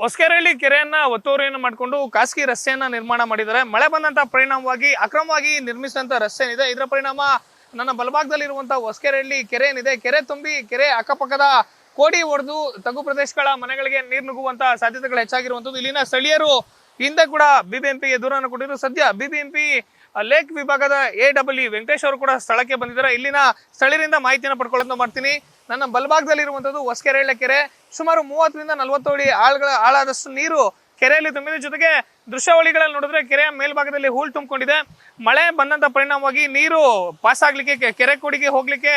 ಹೊಸಕೆರೆಹಳ್ಳಿ ಕೆರೆಯನ್ನ ಒತ್ತುವರಿಯನ್ನು ಮಾಡಿಕೊಂಡು ಖಾಸಗಿ ರಸ್ತೆಯನ್ನ ನಿರ್ಮಾಣ ಮಾಡಿದ್ದಾರೆ. ಮಳೆ ಬಂದಂತ ಪರಿಣಾಮವಾಗಿ, ಅಕ್ರಮವಾಗಿ ನಿರ್ಮಿಸಿದಂತ ರಸ್ತೆ ಏನಿದೆ ಇದರ ಪರಿಣಾಮ ನನ್ನ ಬಲಭಾಗದಲ್ಲಿರುವಂತಹ ಹೊಸಕೆರೆಹಳ್ಳಿ ಕೆರೆ ಏನಿದೆ ಕೆರೆ ತುಂಬಿ ಕೆರೆ ಅಕ್ಕಪಕ್ಕದ ಕೋಡಿ ಒಡೆದು ತಗ್ಗು ಪ್ರದೇಶಗಳ ಮನೆಗಳಿಗೆ ನೀರು ನುಗ್ಗುವಂತಹ ಸಾಧ್ಯತೆಗಳು ಹೆಚ್ಚಾಗಿರುವಂತದ್ದು ಇಲ್ಲಿನ ಸ್ಥಳೀಯರು ಹಿಂದೆ ಕೂಡ ಬಿಬಿಎಂಪಿಗೆ ದೂರನ್ನು ಕೊಟ್ಟಿದ್ರು. ಸದ್ಯ ಬಿಬಿಎಂಪಿ ಲೇಕ್ ವಿಭಾಗದ ಎ ಡಬ್ಲ್ಯೂ ವೆಂಕಟೇಶ್ ಅವರು ಕೂಡ ಸ್ಥಳಕ್ಕೆ ಬಂದಿದ್ದಾರೆ. ಇಲ್ಲಿನ ಸ್ಥಳೀಯರಿಂದ ಮಾಹಿತಿಯನ್ನು ಪಡ್ಕೊಳ್ಳೋದು ಮಾಡ್ತೀನಿ. ನನ್ನ ಬಲಭಾಗದಲ್ಲಿರುವಂಥದ್ದು ಹೊಸಕೆರೆಳ್ಳ ಕೆರೆ. ಸುಮಾರು ಮೂವತ್ತರಿಂದ ನಲವತ್ತು ಅಡಿ ಆಳ್ಗಳ ಆಳಾದಷ್ಟು ನೀರು ಕೆರೆಯಲ್ಲಿ ತುಂಬಿದ. ಜೊತೆಗೆ ದೃಶ್ಯಾವಳಿಗಳಲ್ಲಿ ನೋಡಿದ್ರೆ ಕೆರೆಯ ಮೇಲ್ಭಾಗದಲ್ಲಿ ಹೂಳು ತುಂಬಿಕೊಂಡಿದೆ. ಮಳೆ ಬಂದಂತ ಪರಿಣಾಮವಾಗಿ ನೀರು ಪಾಸ್ ಆಗ್ಲಿಕ್ಕೆ ಕೆರೆ ಕೋಡಿಗೆ ಹೋಗ್ಲಿಕ್ಕೆ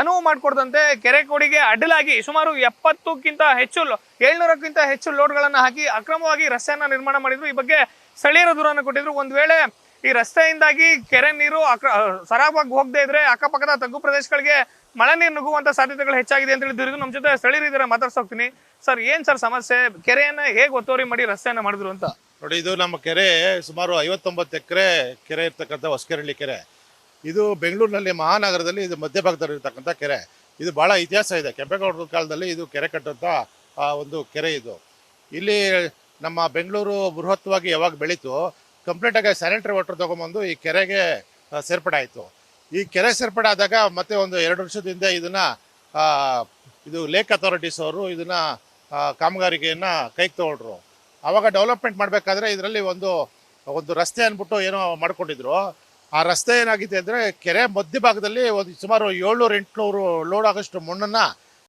ಅನುವು ಮಾಡಿಕೊಡದಂತೆ ಕೆರೆ ಕೋಡಿಗೆ ಅಡ್ಡಲಾಗಿ ಸುಮಾರು ಎಪ್ಪತ್ತಕ್ಕಿಂತ ಹೆಚ್ಚು ಏಳ್ನೂರಕ್ಕಿಂತ ಹೆಚ್ಚು ಲೋಡ್ಗಳನ್ನು ಹಾಕಿ ಅಕ್ರಮವಾಗಿ ರಸ್ತೆಯನ್ನ ನಿರ್ಮಾಣ ಮಾಡಿದ್ರು. ಈ ಬಗ್ಗೆ ಸ್ಥಳೀಯರ ದೂರನ್ನು ಕೊಟ್ಟಿದ್ರು. ಒಂದ್ ವೇಳೆ ಈ ರಸ್ತೆಯಿಂದಾಗಿ ಕೆರೆ ನೀರು ಅಕ್ರ ಸರಾಗವಾಗಿ ಹೋಗದೆ ಇದ್ರೆ ಅಕ್ಕಪಕ್ಕದ ತಗ್ಗು ಪ್ರದೇಶಗಳಿಗೆ ಮಳೆ ನೀರು ನುಗ್ಗುವಂತ ಸಾಧ್ಯತೆಗಳು ಹೆಚ್ಚಾಗಿದೆ ಅಂತ ಹೇಳಿ ದೂರಿದ್ರು ನಮ್ಮ ಜೊತೆ ಸ್ಥಳೀಯರಿದ್ದಾರೆ ಮಾತಾಡ್ಸೋಗ್ತೀನಿ ಸರ್ ಏನ್ ಸರ್ ಸಮಸ್ಯೆ? ಕೆರೆಯನ್ನ ಹೇಗೆ ಒತ್ತುವರಿ ಮಾಡಿ ರಸ್ತೆಯನ್ನ ಮಾಡಿದ್ರು ಅಂತ? ನೋಡಿ ಇದು ನಮ್ಮ ಕೆರೆ ಸುಮಾರು ಐವತ್ತೊಂಬತ್ತು ಎಕರೆ ಕೆರೆ ಇರ್ತಕ್ಕಂಥ ಹೊಸಕೆರಳ್ಳಿ ಕೆರೆ. ಇದು ಬೆಂಗಳೂರಿನಲ್ಲಿ ಮಹಾನಗರದಲ್ಲಿ ಇದು ಮಧ್ಯಭಾಗದಲ್ಲಿ ಇರ್ತಕ್ಕಂಥ ಕೆರೆ. ಇದು ಬಹಳ ಇತಿಹಾಸ ಇದೆ. ಕೆಂಪೇಗೌಡರ ಕಾಲದಲ್ಲಿ ಇದು ಕೆರೆ ಕಟ್ಟಂಥ ಆ, ಒಂದು ಕೆರೆ ಇದು. ಇಲ್ಲಿ ನಮ್ಮ ಬೆಂಗಳೂರು ಬೃಹತ್ವಾಗಿ ಯಾವಾಗ ಬೆಳೀತು ಕಂಪ್ಲೀಟಾಗಿ ಸ್ಯಾನಿಟರಿ ವಾಟರ್ ತೊಗೊಂಬಂದು ಈ ಕೆರೆಗೆ ಸೇರ್ಪಡೆ ಆಯಿತು. ಈ ಕೆರೆ ಸೇರ್ಪಡೆ ಆದಾಗ ಮತ್ತೆ ಒಂದು ಎರಡು ವರ್ಷದ ಹಿಂದೆ ಇದನ್ನ ಇದು ಲೇಕ್ ಅಥಾರಿಟೀಸ್ ಅವರು ಇದನ್ನ ಕಾಮಗಾರಿಕೆಯನ್ನ ಕೈಗೆ ತಗೊಂಡ್ರು. ಆವಾಗ ಡೆವಲಪ್ಮೆಂಟ್ ಮಾಡಬೇಕಾದ್ರೆ ಇದರಲ್ಲಿ ಒಂದು ಒಂದು ರಸ್ತೆ ಅಂದ್ಬಿಟ್ಟು ಏನೋ ಮಾಡ್ಕೊಂಡಿದ್ರು. ಆ ರಸ್ತೆ ಏನಾಗಿದೆ ಅಂದರೆ ಕೆರೆ ಮಧ್ಯಭಾಗದಲ್ಲಿ ಒಂದು ಸುಮಾರು ಏಳ್ನೂರು, ಎಂಟುನೂರು ಲೋಡ್ ಆಗೋಷ್ಟು ಮಣ್ಣನ್ನು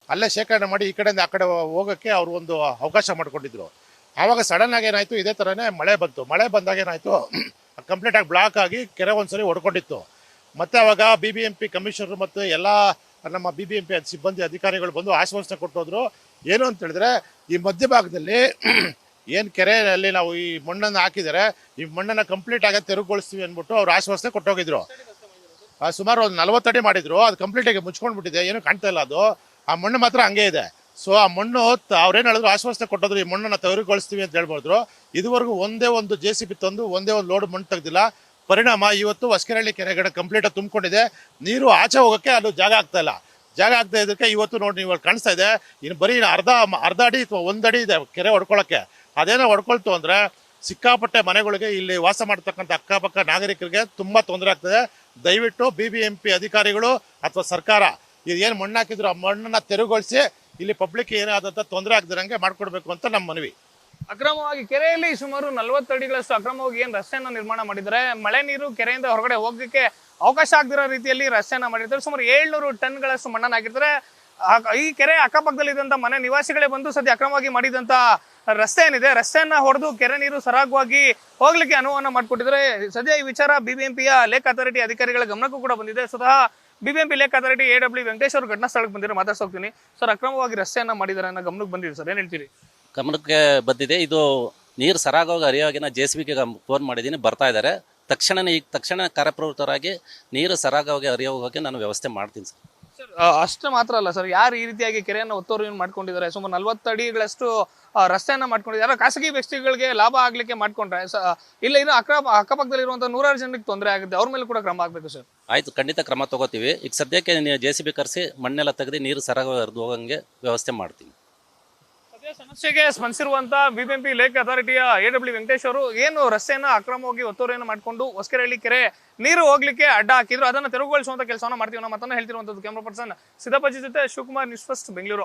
ಅಲ್ಲೇ ಶೇಖರಣೆ ಮಾಡಿ ಈ ಕಡೆಯಿಂದ ಆ ಕಡೆ ಹೋಗೋಕ್ಕೆ ಅವರು ಒಂದು ಅವಕಾಶ ಮಾಡ್ಕೊಂಡಿದ್ರು. ಆವಾಗ ಸಡನ್ ಆಗಿ ಏನಾಯಿತು? ಇದೇ ಥರನೇ ಮಳೆ ಬಂತು. ಮಳೆ ಬಂದಾಗ ಏನಾಯಿತು? ಕಂಪ್ಲೀಟಾಗಿ ಬ್ಲಾಕ್ ಆಗಿ ಕೆರೆ ಒಂದ್ಸರಿ ಹೊಡ್ಕೊಂಡಿತ್ತು ಮತ್ತೆ ಅವಾಗ B B M P commissioner ಮತ್ತು ಎಲ್ಲ ನಮ್ಮ ಬಿ ಬಿ ಎಂ ಪಿ ಸಿಬ್ಬಂದಿ ಅಧಿಕಾರಿಗಳು ಬಂದು ಆಶ್ವಾಸನೆ ಕೊಟ್ಟೋದ್ರು. ಏನು ಅಂತ ಹೇಳಿದ್ರೆ, ಈ ಮಧ್ಯಭಾಗದಲ್ಲಿ ಏನು ಕೆರೆಯಲ್ಲಿ ನಾವು ಈ ಮಣ್ಣನ್ನು ಹಾಕಿದರೆ, ಈ ಮಣ್ಣನ್ನು ಕಂಪ್ಲೀಟ್ ಆಗಿ ತೆರವುಗೊಳಿಸ್ತೀವಿ ಅಂದ್ಬಿಟ್ಟು ಅವ್ರು ಆಶ್ವಾಸನೆ ಕೊಟ್ಟೋಗಿದ್ರು. ಸುಮಾರು ಒಂದು ನಲವತ್ತಡಿ ಮಾಡಿದ್ರು. ಅದು ಕಂಪ್ಲೀಟಾಗಿ ಮುಚ್ಕೊಂಡ್ಬಿಟ್ಟಿದೆ. ಏನು ಕಾಣ್ತಾ ಇಲ್ಲ ಅದು. ಆ ಮಣ್ಣು ಮಾತ್ರ ಹಂಗೆ ಇದೆ. ಸೊ ಆ ಮಣ್ಣು ಹೊತ್ತು ಅವ್ರೇನು ಹೇಳಿದ್ರು, ಆಶ್ವಾಸನೆ ಕೊಟ್ಟೋದ್ರು, ಈ ಮಣ್ಣನ್ನು ತೆರವುಗೊಳಿಸ್ತೀವಿ ಅಂತ ಹೇಳ್ಬೋದ್ರು ಇದುವರೆಗೂ ಒಂದೇ ಒಂದು ಜೆ ಸಿ ಬಿ ತಂದು, ಒಂದೇ ಒಂದು ಲೋಡ್ ಮಣ್ಣು ತೆಗ್ದಿಲ್ಲ. ಪರಿಣಾಮ ಇವತ್ತು ಹೊಸಕೆರಳ್ಳಿ ಕೆರೆಗಡೆ ಕಂಪ್ಲೀಟ್ ತುಂಬಿಕೊಂಡಿದೆ. ನೀರು ಆಚೆ ಹೋಗೋಕ್ಕೆ ಅದು ಜಾಗ ಆಗ್ತಾ ಇಲ್ಲ. ಜಾಗ ಆಗ್ತಾ ಇದಕ್ಕೆ ಇವತ್ತು ನೋಡಿ ನೀವು ಕಾಣಿಸ್ತಾ ಇದೆ. ಇನ್ನು ಬರೀ ಅರ್ಧ ಅರ್ಧ ಅಡಿ ಅಥವಾ ಒಂದು ಅಡಿ ಇದೆ ಕೆರೆ ಹೊಡ್ಕೊಳ್ಳೋಕ್ಕೆ ಅದೇನೋ ಹೊಡ್ಕೊಳ್ತು ಅಂದರೆ ಸಿಕ್ಕಾಪಟ್ಟೆ ಮನೆಗಳಿಗೆ ಇಲ್ಲಿ ವಾಸ ಮಾಡ್ತಕ್ಕಂಥ ಅಕ್ಕಪಕ್ಕ ನಾಗರಿಕರಿಗೆ ತುಂಬ ತೊಂದರೆ ಆಗ್ತದೆ. ದಯವಿಟ್ಟು ಬಿ ಬಿ ಎಂ ಅಧಿಕಾರಿಗಳು ಅಥವಾ ಸರ್ಕಾರ ಇದು ಏನು ಮಣ್ಣು ಹಾಕಿದ್ರು ಆ ಮಣ್ಣನ್ನು ತೆರವುಗೊಳಿಸಿ ಇಲ್ಲಿ ಪಬ್ಲಿಕ್ ಏನಾದಂಥ ತೊಂದರೆ ಆಗದಿರಂಗೆ ಮಾಡ್ಕೊಡ್ಬೇಕು ಅಂತ ನಮ್ಮ ಮನವಿ. ಅಕ್ರಮವಾಗಿ ಕೆರೆಯಲ್ಲಿ ಸುಮಾರು ನಲವತ್ತು ಅಡಿಗಳಷ್ಟು ಅಕ್ರಮವಾಗಿ ಏನು ರಸ್ತೆಯನ್ನು ನಿರ್ಮಾಣ ಮಾಡಿದ್ದಾರೆ. ಮಳೆ ನೀರು ಕೆರೆಯಿಂದ ಹೊರಗಡೆ ಹೋಗಕ್ಕೆ ಅವಕಾಶ ಆಗದಿರೋ ರೀತಿಯಲ್ಲಿ ರಸ್ತೆಯನ್ನು ಮಾಡಿರ್ತಾರೆ ಸುಮಾರು ಏಳ್ನೂರು ಟನ್ಗಳಷ್ಟು ಮಣ್ಣನ್ನು ಹಾಕಿರ್ತಾರೆ ಈ ಕೆರೆ ಅಕ್ಕಪಕ್ಕದಲ್ಲಿದ್ದಂತ ಮನೆ ನಿವಾಸಿಗಳೇ ಬಂದು ಸದ್ಯ ಅಕ್ರಮವಾಗಿ ಮಾಡಿದಂತ ರಸ್ತೆ ಏನಿದೆ, ರಸ್ತೆಯನ್ನ ಹೊಡೆದು ಕೆರೆ ನೀರು ಸರಾಗವಾಗಿ ಹೋಗ್ಲಿಕ್ಕೆ ಅನುವನ್ನ ಮಾಡಿಕೊಟ್ಟಿದ್ರೆ ಸದ್ಯ ಈ ವಿಚಾರ ಬಿಬಿಎಂಪಿಯ ಲೇಕ್ ಅಥಾರಿಟಿ ಅಧಿಕಾರಿಗಳ ಗಮನಕ್ಕೂ ಕೂಡ ಬಂದಿದೆ. ಸ್ವತಃ BBMP lake authority A W Venkatesh ಅವರು ಘಟನಾ ಸ್ಥಳಕ್ಕೆ ಬಂದಿರೋ ಮಾತಾಡ್ಸೋಗ್ತೀನಿ. ಸರ್, ಅಕ್ರಮವಾಗಿ ರಸ್ತೆಯನ್ನು ಮಾಡಿದ್ದಾರೆ ಅನ್ನೋ ಗಮನಕ್ಕೆ ಬಂದಿದೆ ಸರ್. ಏನು ಹೇಳ್ತೀರಿ? ಗಮನಕ್ಕೆ ಬಂದಿದೆ. ಇದು ನೀರು ಸರಾಗೋಗಿ ಹರಿಯೋಗಿ ನಾನು ಜೆ ಸಿ ಬಿಗೆ ಫೋನ್ ಮಾಡಿದ್ದೀನಿ. ಬರ್ತಾ ಇದ್ದಾರೆ ತಕ್ಷಣನೇ ಈಗ ತಕ್ಷಣ ಕಾರ್ಯಪ್ರವೃತ್ತರಾಗಿ ನೀರು ಸರಾಗವಾಗಿ ಹರಿಯೋಗಿ ನಾನು ವ್ಯವಸ್ಥೆ ಮಾಡ್ತೀನಿ ಸರ್. ಅಷ್ಟು ಮಾತ್ರ ಅಲ್ಲ ಸರ್ ಯಾರು ಈ ರೀತಿಯಾಗಿ ಕೆರೆಯನ್ನು ಒತ್ತುವರಿ ಮಾಡ್ಕೊಂಡಿದ್ದಾರೆ? ಸುಮಾರು ನಲ್ವತ್ತು ಅಡಿಗಳಷ್ಟು ರಸ್ತೆಯನ್ನು ಮಾಡ್ಕೊಂಡಿದ್ದಾರೆ. ಖಾಸಗಿ ವ್ಯಕ್ತಿಗಳಿಗೆ ಲಾಭ ಆಗಲಿಕ್ಕೆ ಮಾಡ್ಕೊಂಡ್ರೆ ಇಲ್ಲ ಇನ್ನು ಅಕ್ಕ ಅಕ್ಕಪಕ್ಕದಲ್ಲಿರುವಂಥ ನೂರಾರು ಜನರಿಗೆ ತೊಂದರೆ ಆಗುತ್ತೆ. ಅವ್ರ ಮೇಲೆ ಕೂಡ ಕ್ರಮ ಆಗಬೇಕು ಸರ್ ಆಯ್ತು, ಖಂಡಿತ ಕ್ರಮ ತಗೋತೀವಿ. ಈಗ ಸದ್ಯಕ್ಕೆ ಜೆ ಸಿ ಬಿ ಕರೆಸಿ ಮಣ್ಣೆಲ್ಲ ತೆಗೆದು ನೀರು ಸರಾಗ ಹೋಗಂಗೆ ವ್ಯವಸ್ಥೆ ಮಾಡ್ತೀನಿ. ಸದ್ಯ ಸಮಸ್ಯೆಗೆ ಸ್ಪಂದಿಸಿರುವಂತ ಬಿಬಿಎಂಪಿ ಲೇಕ್ ಅಥಾರಿಟಿಯ ಎ ಡಬ್ಲ್ಯೂ ವೆಂಕಟೇಶ್ ಅವರು ಏನು ರಸ್ತೆಯನ್ನ ಅಕ್ರಮವಾಗಿ ಒತ್ತುವರಿಯನ್ನು ಮಾಡಿಕೊಂಡು ಹೊಸಕೆರೆಹಳ್ಳಿ ಕೆರೆ ನೀರು ಹೋಗ್ಲಿಕ್ಕೆ ಅಡ್ಡ ಹಾಕಿದ್ರು. ಅದನ್ನ ತೆರವುಗೊಳಿಸುವಂತ ಕೆಲಸವನ್ನ ಮಾಡ್ತೀವಿ. ನಮ್ಮ ಮಾತನ್ನ ಹೇಳ್ತಿರುವಂತದ್ದು ಕ್ಯಾಮ್ರಾ ಪರ್ಸನ್ ಸಿದ್ದಪ್ಪಾಜಿ ಜೊತೆ ಶಿವಕುಮಾರ್ ನ್ಯೂಸ್ ಬೆಂಗಳೂರು.